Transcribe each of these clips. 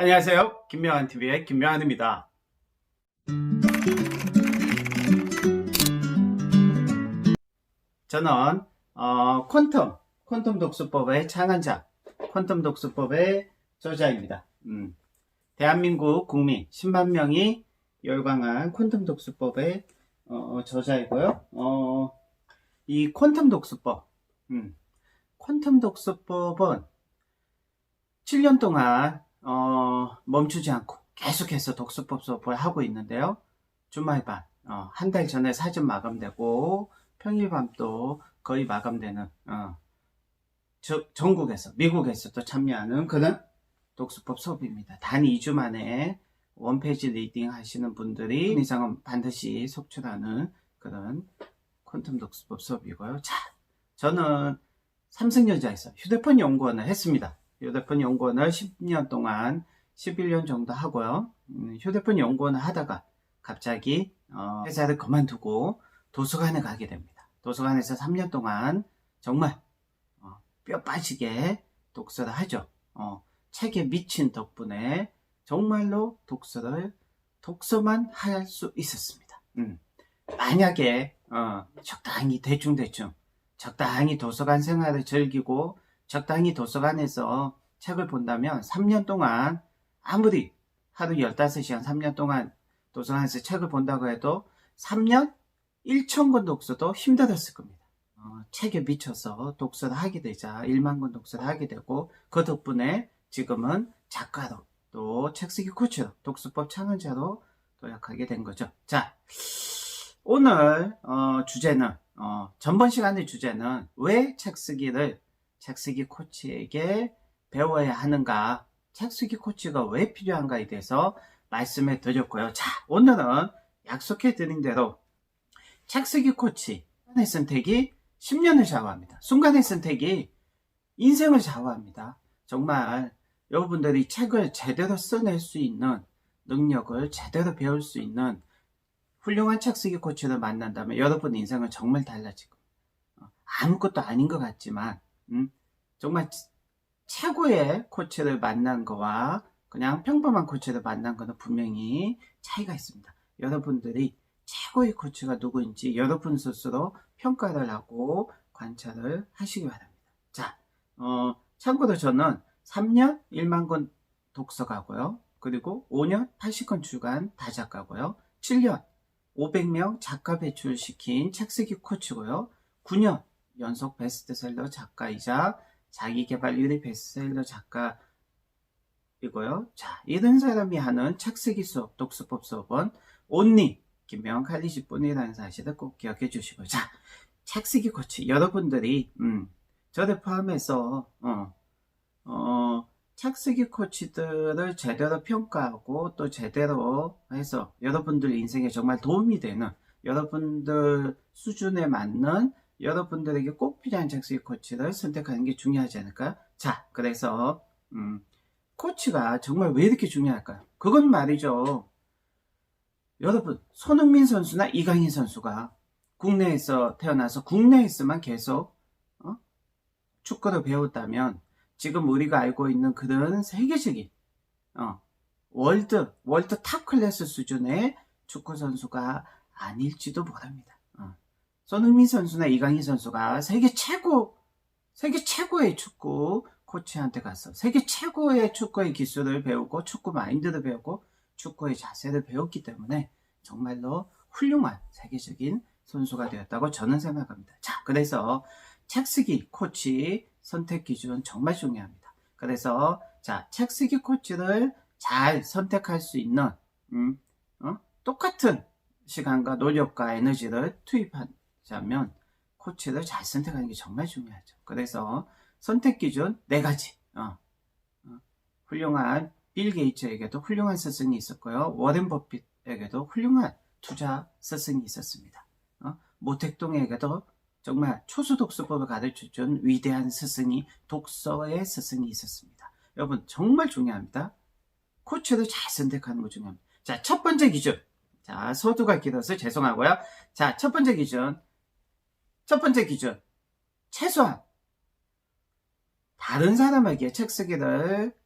안녕하세요. 김명한 TV의 김명한입니다. 저는 어, 퀀텀, 퀀텀 독서법의 창안자, 퀀텀 독서법의 저자입니다. 음, 대한민국 국민 10만 명이 열광한 퀀텀 독서법의 어, 저자이고요. 어, 이 퀀텀 독서법, 음, 퀀텀 독서법은 7년 동안 어, 멈추지 않고 계속해서 독서법 수업을 하고 있는데요. 주말반, 어, 한 달 전에 사전 마감되고 평일밤도 거의 마감되는 어, 저- 전국에서 미국에서도 참여하는 그런 독서법 수업입니다. 단 2주 만에 원페이지 리딩 하시는 분들이 이상은 반드시 속출하는 그런 퀀텀 독서법 수업이고요. 자, 저는 삼성전자에서 휴대폰 연구원을 했습니다. 휴대폰 연구원을 10년 동안 11년 정도 하고요. 음, 휴대폰 연구원을 하다가 갑자기 어, 회사를 그만두고 도서관에 가게 됩니다. 도서관에서 3년 동안 정말 어, 뼈 빠지게 독서를 하죠. 어, 책에 미친 덕분에 정말로 독서를 독서만 할 수 있었습니다. 음, 만약에 어, 적당히 대충대충 적당히 도서관 생활을 즐기고 적당히 도서관에서 책을 본다면 3년 동안 아무리 하루 15시간 3년 동안 도서관에서 책을 본다고 해도 3년 1천 권 독서도 힘들었을 겁니다. 어, 책에 미쳐서 독서를 하게 되자 1만 권 독서를 하게 되고 그 덕분에 지금은 작가로 또 책쓰기 코치로 독서법 창원자로 도약하게 된 거죠. 자, 오늘 어, 주제는 어, 전번 시간의 주제는 왜 책쓰기를 책쓰기 코치에게 배워야 하는가, 책쓰기 코치가 왜 필요한가에 대해서 말씀해 드렸고요. 자, 오늘은 약속해 드린 대로 책쓰기 코치, 순간의 선택이 10년을 좌우합니다. 순간의 선택이 인생을 좌우합니다. 정말 여러분들이 책을 제대로 써낼 수 있는 능력을 제대로 배울 수 있는 훌륭한 책쓰기 코치를 만난다면 여러분 인생은 정말 겁니다. 어, 아무것도 아닌 것 같지만 음, 정말 치- 최고의 코치를 만난 거와 그냥 평범한 코치를 만난 거는 분명히 차이가 있습니다. 여러분들이 최고의 코치가 누구인지 여러분 스스로 평가를 하고 관찰을 하시기 바랍니다. 자, 어, 참고로 저는 3년 1만 권 독서 가고요. 그리고 5년 80권 주간 다작 가고요. 7년 500명 작가 배출시킨 책쓰기 코치고요. 9년 연속 베스트셀러 작가이자 자기개발 1위 베스트셀러 작가이고요. 자, 이런 사람이 하는 책 쓰기 수업, 독서법 수업은 온리 김명환 칼리지 뿐이라는 사실을 꼭 기억해 주시고 자, 책 쓰기 코치 여러분들이 음, 저를 포함해서 어, 어, 책 쓰기 코치들을 제대로 평가하고 또 제대로 해서 여러분들 인생에 정말 도움이 되는 여러분들 수준에 맞는 여러분들에게 꼭 필요한 책쓰기 코치를 선택하는 게 중요하지 않을까요? 자, 그래서 음, 코치가 정말 왜 이렇게 중요할까요? 그건 말이죠. 여러분, 손흥민 선수나 이강인 선수가 국내에서 태어나서 국내에서만 계속 어? 축구를 배웠다면 지금 우리가 알고 있는 그런 세계적인 어, 월드 월드 탑 클래스 수준의 축구 선수가 아닐지도 모릅니다. 어. 손흥민 선수나 이강인 선수가 세계 최고 세계 최고의 축구 코치한테 가서 세계 최고의 축구의 기술을 배우고 축구 마인드를 배우고 축구의 자세를 배웠기 때문에 정말로 훌륭한 세계적인 선수가 되었다고 저는 생각합니다. 자, 그래서 책 쓰기 코치 선택 기준 정말 중요합니다. 그래서 자, 책 쓰기 코치를 잘 선택할 수 있는 음, 어? 똑같은 시간과 노력과 에너지를 투입 하자면 코치를 잘 선택하는 게 정말 중요하죠. 그래서 선택 기준 네 가지. 어, 어, 훌륭한 빌 게이츠에게도 훌륭한 스승이 있었고요. 워렌 버핏에게도 훌륭한 투자 스승이 있었습니다. 어, 모택동에게도 정말 초수 독서법을 가르쳐 준 위대한 스승이 독서의 스승이 있었습니다. 여러분 정말 중요합니다. 코치를 잘 선택하는 거 중요합니다. 자, 첫 번째 기준. 자, 서두가 길어서 죄송하고요. 자, 첫 번째 기준. 첫 번째 기준. 최소한 다른 사람에게 책 쓰기를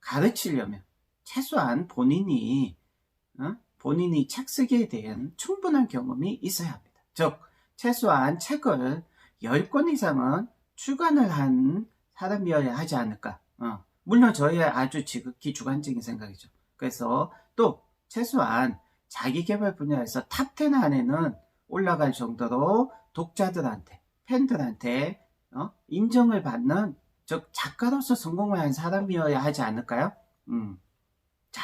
가르치려면 최소한 본인이 어? 본인이 책 쓰기에 대한 충분한 경험이 있어야 합니다. 즉 최소한 책을 10권 이상은 출간을 한 사람이어야 하지 않을까. 어, 물론 저의 아주 지극히 주관적인 생각이죠. 그래서 또 최소한 자기 개발 분야에서 탑10 안에는 올라갈 정도로 독자들한테, 팬들한테 어? 인정을 받는 즉 작가로서 성공을 한 사람이어야 하지 않을까요? 음. 자,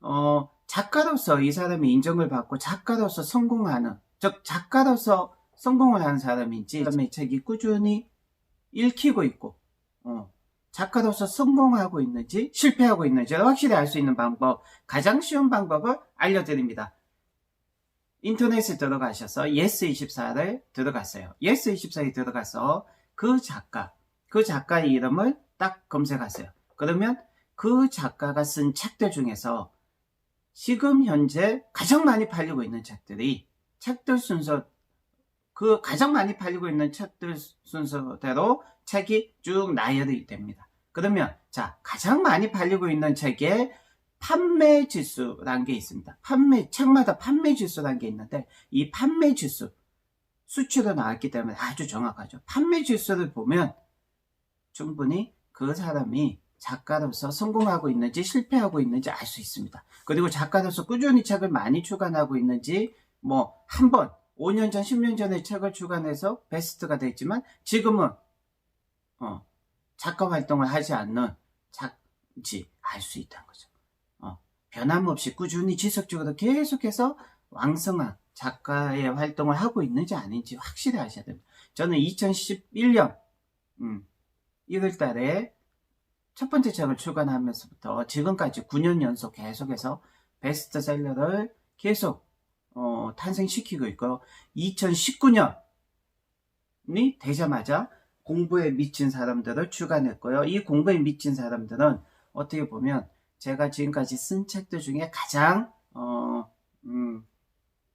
어, 작가로서 이 사람이 인정을 받고 작가로서 성공하는 즉 작가로서 성공을 하는 사람인지 그다음에 책이 꾸준히 읽히고 있고 어, 작가로서 성공하고 있는지 실패하고 있는지를 확실히 알 수 있는 방법 가장 쉬운 방법을 알려드립니다. 인터넷에 들어가셔서 yes24를 들어갔어요. yes24에 들어가서 그 작가, 그 작가의 이름을 딱 검색하세요. 그러면 그 작가가 쓴 책들 중에서 지금 현재 가장 많이 팔리고 있는 책들이 책들 순서 그 가장 많이 팔리고 있는 책들 순서대로 책이 쭉 나열이 됩니다. 그러면 자 가장 많이 팔리고 있는 책에 판매 지수라는 게 있습니다. 판매 책마다 판매 지수라는 게 있는데 이 판매 지수 수치로 나왔기 때문에 아주 정확하죠. 판매 지수를 보면 충분히 그 사람이 작가로서 성공하고 있는지 실패하고 있는지 알 수 있습니다. 그리고 작가로서 꾸준히 책을 많이 출간하고 있는지 뭐 한 번 5년 전, 10년 전에 책을 출간해서 베스트가 됐지만 지금은 어, 작가 활동을 하지 않는 작지 알 수 있다는 거죠. 어, 변함없이 꾸준히 지속적으로 계속해서 왕성한 작가의 활동을 하고 있는지 아닌지 확실히 아셔야 됩니다. 저는 2011년 음, 1월 달에 첫 번째 책을 출간하면서부터 지금까지 9년 연속 계속해서 베스트셀러를 계속 어, 탄생시키고 있고요. 2019년이 되자마자 공부에 미친 사람들을 출간했고요. 이 공부에 미친 사람들은 어떻게 보면 제가 지금까지 쓴 책들 중에 가장 어, 음,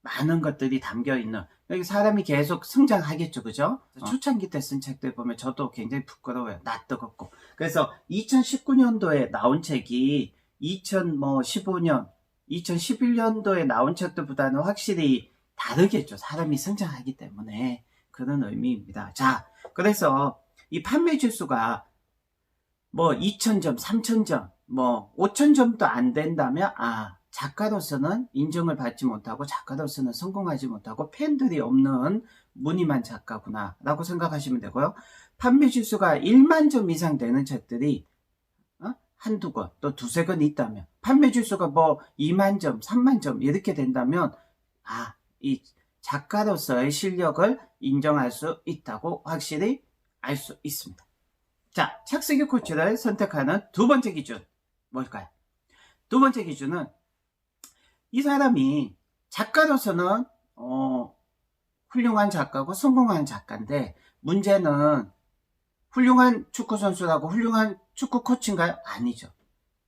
많은 것들이 담겨 있는 여기 사람이 계속 성장하겠죠, 그죠? 어. 초창기 때 쓴 책들 보면 저도 굉장히 부끄러워요. 낯 뜨겁고. 그래서 2019년도에 나온 책이 2015년, 2011년도에 나온 책들보다는 확실히 다르겠죠. 사람이 성장하기 때문에 그런 의미입니다. 자, 그래서 이 판매 지수가 뭐 2,000점, 3,000점, 뭐 5,000점도 안 된다면 아 작가로서는 인정을 받지 못하고 작가로서는 성공하지 못하고 팬들이 없는 무늬만 작가구나 라고 생각하시면 되고요. 판매 지수가 1만 점 이상 되는 책들이 어? 한두 권, 또 두세 권 있다면 판매 지수가 뭐 2만 점, 3만 점 이렇게 된다면 아, 이 작가로서의 실력을 인정할 수 있다고 확실히 알 수 있습니다. 자, 책 쓰기 코치를 선택하는 두 번째 기준 뭘까요? 두 번째 기준은 이 사람이 작가로서는 어, 훌륭한 작가고 성공한 작가인데 문제는 훌륭한 축구 선수라고 훌륭한 축구 코치인가요? 아니죠.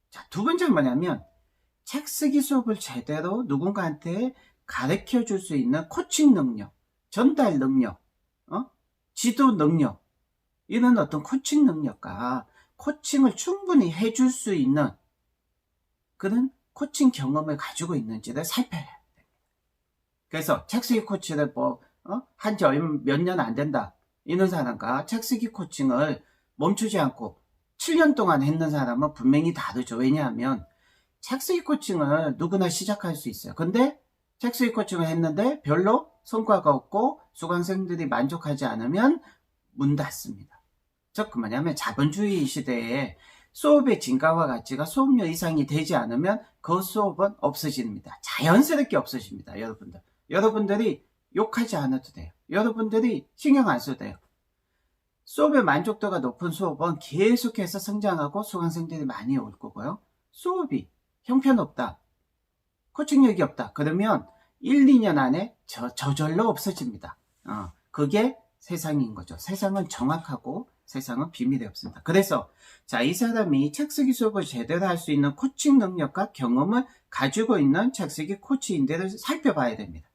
자, 두 번째는 뭐냐면 책 쓰기 수업을 제대로 누군가한테 가르쳐 줄 수 있는 코칭 능력, 전달 능력, 어? 지도 능력, 이런 어떤 코칭 능력과 코칭을 충분히 해줄 수 있는 그런 코칭 경험을 가지고 있는지를 살펴야 됩니다. 그래서 책 쓰기 코치를 뭐, 어? 한지 몇 년 안 된다. 이런 사람과 책 쓰기 코칭을 멈추지 않고 7년 동안 했는 사람은 분명히 다르죠. 왜냐하면 책 쓰기 코칭을 누구나 시작할 수 있어요. 근데 책 쓰기 코칭을 했는데 별로 성과가 없고 수강생들이 만족하지 않으면 문 닫습니다. 즉, 그 뭐냐면 자본주의 시대에 수업의 진가와 가치가 수업료 이상이 되지 않으면 그 수업은 없어집니다. 자연스럽게 없어집니다. 여러분들. 여러분들이 욕하지 않아도 돼요. 여러분들이 신경 안 써도 돼요. 수업의 만족도가 높은 수업은 계속해서 성장하고 수강생들이 많이 올 거고요. 수업이 형편없다. 코칭력이 없다. 그러면 1, 2년 안에 저, 저절로 없어집니다. 어, 그게 세상인 거죠. 세상은 정확하고 세상은 비밀이 없습니다. 그래서 자, 이 사람이 책 쓰기 수업을 제대로 할 수 있는 코칭 능력과 경험을 가지고 있는 책 쓰기 코치인데를 살펴봐야 됩니다.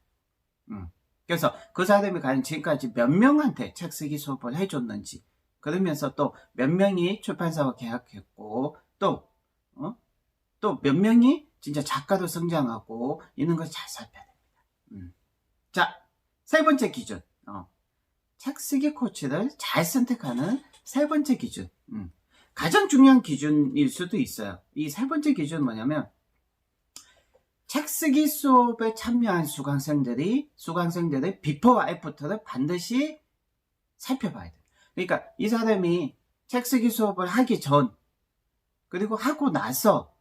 음. 그래서 그 사람이 과연 지금까지 몇 명한테 책 쓰기 수업을 해줬는지 그러면서 또 몇 명이 출판사와 계약했고 또 어? 또몇 명이 진짜 작가로 성장하고 있는 걸 잘 살펴야 됩니다. 음. 자, 세 번째 기준. 어. 책 쓰기 코치를 잘 선택하는 세 번째 기준. 음. 가장 중요한 기준일 수도 있어요. 이 세 번째 기준은 뭐냐면, 책 쓰기 수업에 참여한 수강생들이, 수강생들의 비포와 애프터를 반드시 살펴봐야 돼요. 그러니까 이 사람이 책 쓰기 수업을 하기 전, 그리고 하고 나서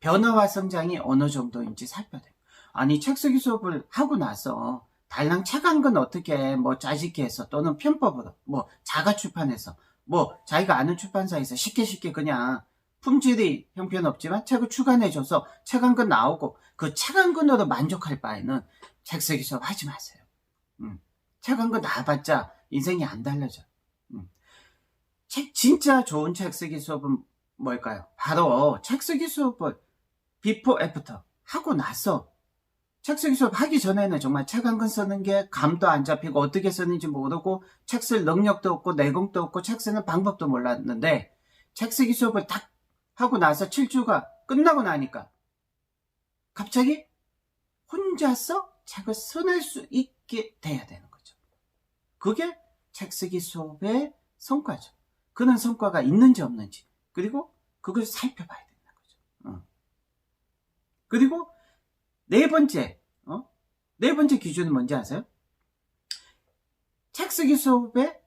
변화와 성장이 어느 정도인지 살펴야 돼요. 아니, 책 쓰기 수업을 하고 나서 달랑 책한건 어떻게 뭐 해서 또는 편법으로 뭐 자가 출판해서 뭐 자기가 아는 출판사에서 쉽게 쉽게 그냥 품질이 형편없지만 책을 출간해줘서 책 한 권 나오고 그 책 한 권으로 만족할 바에는 책 쓰기 수업 하지 마세요. 음. 책한 권 나와봤자 인생이 안 달라져. 음. 책 진짜 좋은 책 쓰기 수업은 뭘까요? 바로 책 쓰기 수업을 비포 애프터 하고 나서 책 쓰기 수업 하기 전에는 정말 책 한 권 쓰는 게 감도 안 잡히고 어떻게 쓰는지 모르고 책 쓸 능력도 없고 내공도 없고 책 쓰는 방법도 몰랐는데 책 쓰기 수업을 딱 하고 나서 7주가 끝나고 나니까 갑자기 혼자서 책을 써낼 수 있게 돼야 되는 거죠. 그게 책 쓰기 수업의 성과죠. 그런 성과가 있는지 없는지 그리고 그걸 살펴봐야 된다는 거죠. 어. 그리고 네 번째, 어? 네 번째 기준은 뭔지 아세요? 책 쓰기 수업에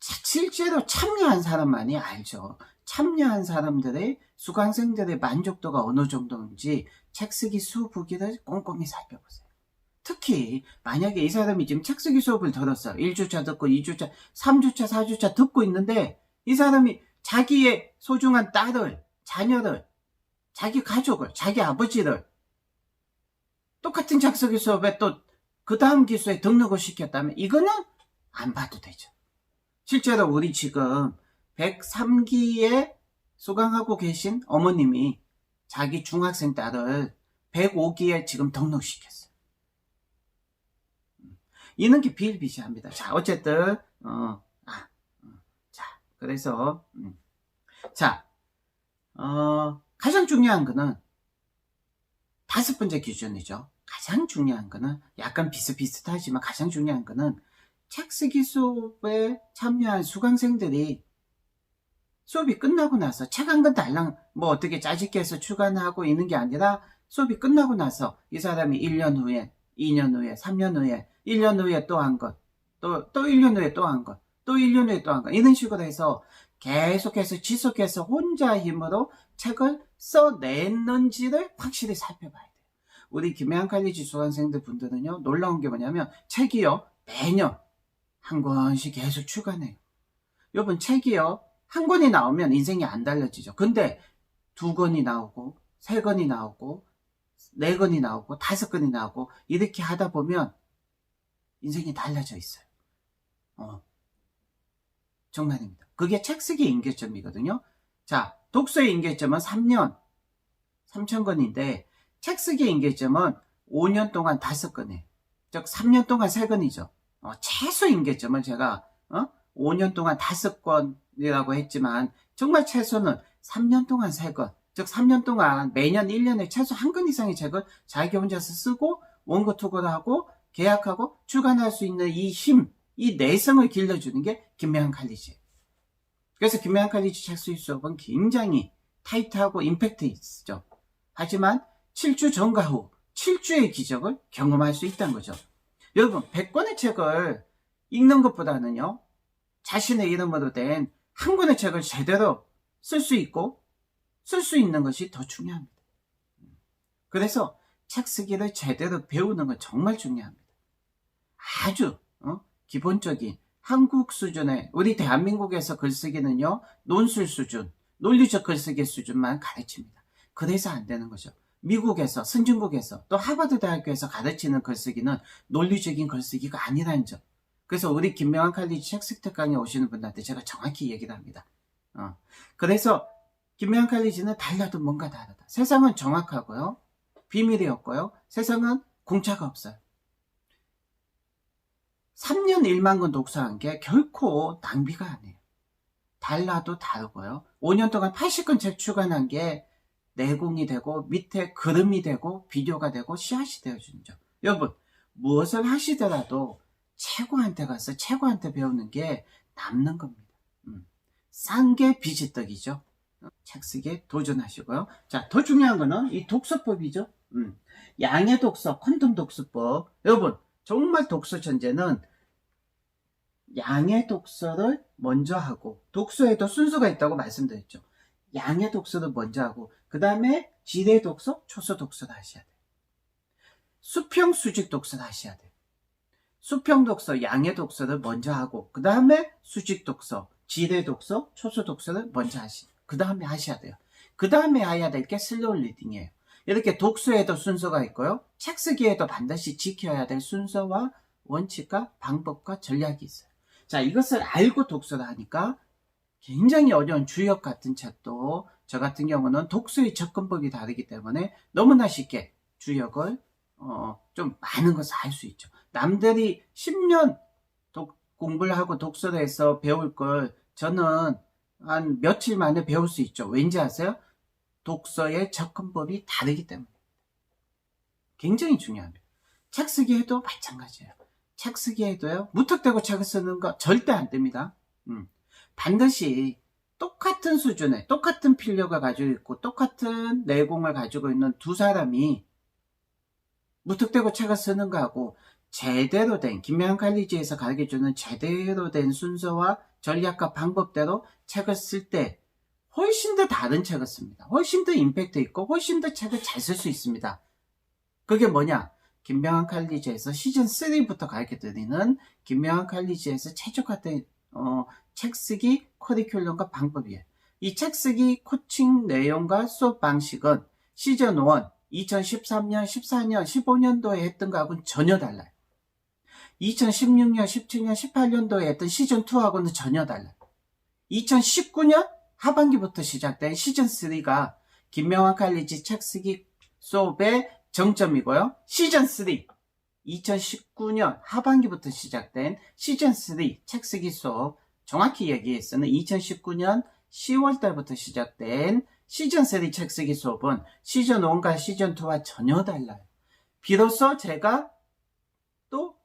실제로 참여한 사람만이 알죠. 참여한 사람들의 수강생들의 만족도가 어느 정도인지 책 쓰기 수후기를 꼼꼼히 살펴보세요. 특히 만약에 이 사람이 지금 책 쓰기 수업을 들었어요. 1주차 듣고 2주차, 3주차, 4주차 듣고 있는데 이 사람이 자기의 소중한 딸을, 자녀를, 자기 가족을, 자기 아버지를 똑같은 책 쓰기 수업에 또 그 다음 기수에 등록을 시켰다면 이거는 안 봐도 되죠. 실제로 우리 지금 103기에 수강하고 계신 어머님이 자기 중학생 딸을 105기에 지금 등록시켰어요. 이는 게 비일비재합니다. 자, 어쨌든, 어, 아, 어, 자, 그래서, 음. 자, 어, 가장 중요한 거는 다섯 번째 기준이죠. 가장 중요한 거는 약간 비슷비슷하지만 가장 중요한 거는 책 쓰기 수업에 참여한 수강생들이 수업이 끝나고 나서 책 한 권 달랑 뭐 어떻게 짜집기 해서 출간하고 있는 게 아니라 수업이 끝나고 나서 이 사람이 1년 후에, 2년 후에, 3년 후에, 1년 후에 또 한 것, 또, 또 1년 후에 또 한 것, 또 1년 후에 또 한 것, 이런 식으로 해서 계속해서 지속해서 혼자 힘으로 책을 써냈는지를 확실히 살펴봐야 돼요. 우리 김해안 칼리 지 수강생들 분들은요, 놀라운 게 뭐냐면, 책이요, 매년 한 권씩 계속 출간해요. 여러분, 책이요, 한 권이 나오면 인생이 안 달라지죠. 근데 두 권이 나오고, 세 권이 나오고, 네 권이 나오고, 다섯 권이 나오고, 이렇게 하다 보면 인생이 달라져 있어요. 어. 정말입니다. 그게 책 쓰기 인계점이거든요. 자, 독서의 인계점은 3년, 3천권인데, 책 쓰기 인계점은 5년 동안 5건이에요. 즉, 3년 동안 3건이죠. 어, 최소 인계점을 제가, 어? 5년 동안 5건이라고 했지만, 정말 최소는 3년 동안 3건. 즉, 3년 동안 매년 1년에 최소 한 건 이상의 책을 자기 혼자서 쓰고, 원고 투고를 하고, 계약하고, 출간할 수 있는 이 힘, 이 내성을 길러주는 게 김명한 칼리지. 그래서 김명한 칼리지 책 수입 수업은 굉장히 타이트하고 임팩트 있죠. 하지만 7주 전과 후 7주의 기적을 경험할 수 있다는 거죠. 여러분, 100권의 책을 읽는 것보다는요, 자신의 이름으로 된 한 권의 책을 제대로 쓸 수 있고, 쓸 수 있는 것이 더 중요합니다. 그래서 책 쓰기를 제대로 배우는 건 정말 중요합니다. 아주, 어? 기본적인 한국 수준의, 우리 대한민국에서 글쓰기는요, 논술 수준, 논리적 글쓰기 수준만 가르칩니다. 그래서 안 되는 거죠. 미국에서, 선진국에서, 또 하버드 대학교에서 가르치는 글쓰기는 논리적인 글쓰기가 아니라는 점. 그래서 우리 김명환 칼리지 책습 특강에 오시는 분들한테 제가 정확히 얘기를 합니다. 어. 그래서 김명환 칼리지는 달라도 뭔가 다르다. 세상은 정확하고요. 비밀이 없고요. 세상은 공짜가 없어요. 3년 1만 권 독서한 게 결코 낭비가 아니에요. 달라도 다르고요. 5년 동안 80권 책 출간한 게 내공이 되고 밑에 그름이 되고 비교가 되고 씨앗이 되어주는 점. 여러분 무엇을 하시더라도 최고한테 가서 최고한테 배우는 게 남는 겁니다. 음. 싼게 비지떡이죠. 책 쓰기에 도전하시고요. 자, 더 중요한 거는 이 독서법이죠. 음. 양의 독서, 퀀텀 독서법. 여러분, 정말 독서 천재는 양의 독서를 먼저 하고, 독서에도 순서가 있다고 말씀드렸죠. 양의 독서를 먼저 하고, 그 다음에 지뢰 독서, 초서 독서를 하셔야 돼요. 수평 수직 독서를 하셔야 돼요. 수평 독서, 양의 독서를 먼저 하고, 그 다음에 수직 독서, 지뢰 독서, 초서 독서를 먼저 하시, 그 다음에 하셔야 돼요. 그 다음에 해야 될 게 슬로우 리딩이에요. 이렇게 독서에도 순서가 있고요. 책 쓰기에도 반드시 지켜야 될 순서와 원칙과 방법과 전략이 있어요. 자, 이것을 알고 독서를 하니까 굉장히 어려운 주역 같은 책도 저 같은 경우는 독서의 접근법이 다르기 때문에 너무나 쉽게 주역을 어, 좀 많은 것을 알 수 있죠. 남들이 10년 독, 공부를 하고 독서를 해서 배울 걸 저는 한 며칠 만에 배울 수 있죠. 왠지 아세요? 독서의 접근법이 다르기 때문에. 굉장히 중요합니다. 책 쓰기에도 마찬가지예요. 책 쓰기에도요, 무턱대고 책을 쓰는 거 절대 안 됩니다. 음. 반드시 똑같은 수준의, 똑같은 필력을 가지고 있고, 똑같은 내공을 가지고 있는 두 사람이 무턱대고 책을 쓰는 거하고, 제대로 된, 김명한 칼리지에서 가르쳐주는 제대로 된 순서와 전략과 방법대로 책을 쓸 때, 훨씬 더 다른 책을 씁니다. 훨씬 더 임팩트 있고, 훨씬 더 책을 잘 쓸 수 있습니다. 그게 뭐냐? 김명한 칼리지에서 시즌 3부터 가르쳐 드리는 김명한 칼리지에서 최적화된 어, 책 쓰기 커리큘럼과 방법이에요. 이 책 쓰기 코칭 내용과 수업 방식은 시즌 1, 2013년, 14년, 15년도에 했던 거하고는 전혀 달라요. 2016년, 17년, 18년도에 했던 시즌 2하고는 전혀 달라요. 2019년 하반기부터 시작된 시즌 3가 김명환 칼리지 책 쓰기 수업의 정점이고요. 시즌 3 2019년 하반기부터 시작된 시즌 3 책 쓰기 수업 정확히 얘기해서는 2019년 10월 달부터 시작된 시즌 3 책 쓰기 수업은 시즌 1과 시즌 2와 전혀 달라요. 비로소 제가 또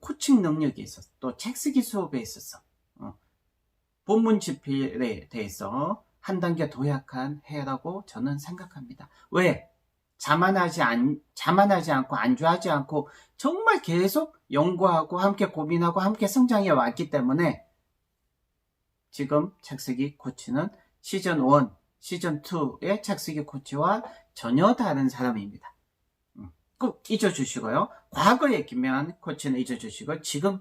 코칭 능력이 있었어. 또 책 쓰기 수업에 있었어. 어. 본문 집필에 대해서 한 단계 도약한 해라고 저는 생각합니다. 왜? 자만하지 않, 자만하지 않고 안주하지 않고 정말 계속 연구하고 함께 고민하고 함께 성장해 왔기 때문에 지금 책쓰기 코치는 시즌 1, 시즌 2의 책쓰기 코치와 전혀 다른 사람입니다. 음, 꼭 잊어주시고요. 과거의 김명한 코치는 잊어주시고 지금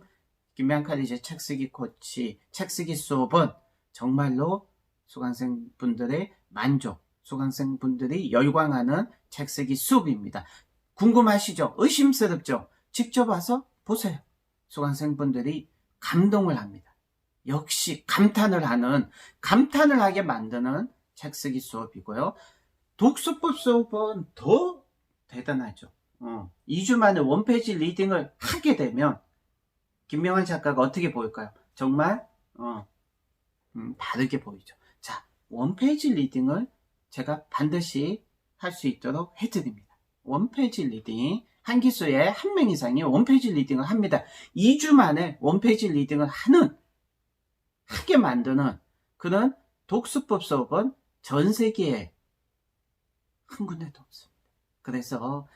김명한 칼리제 책쓰기 코치, 책쓰기 수업은 정말로 수강생 분들의 만족, 수강생 분들이 열광하는 책쓰기 수업입니다. 궁금하시죠? 의심스럽죠? 직접 와서 보세요. 수강생 분들이 감동을 합니다. 역시 감탄을 하는, 감탄을 하게 만드는 책쓰기 수업이고요. 독서법 수업은 더 대단하죠. 어, 2주 만에 원페이지 리딩을 하게 되면 김명환 작가가 어떻게 보일까요? 정말 어, 음, 다르게 보이죠. 자, 원페이지 리딩을 제가 반드시 할 수 있도록 해드립니다. 원페이지 리딩. 한 기수에 한 명 이상이 원페이지 리딩을 합니다. 2주 만에 원페이지 리딩을 하는, 하게 만드는 그런 독서법 수업은 전 세계에 한 군데도 없습니다. 그래서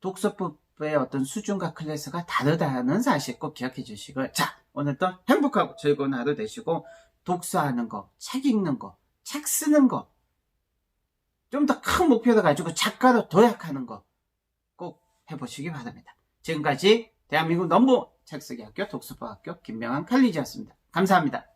독서법의 어떤 수준과 클래스가 다르다는 사실 꼭 기억해 주시고, 자, 오늘도 행복하고 즐거운 하루 되시고, 독서하는 거, 책 읽는 거, 책 쓰는 거, 좀 더 큰 목표를 가지고 작가로 도약하는 거 꼭 해보시기 바랍니다. 지금까지 대한민국 넘버 책쓰기 학교 독서법학교 김명환 칼리지였습니다. 감사합니다.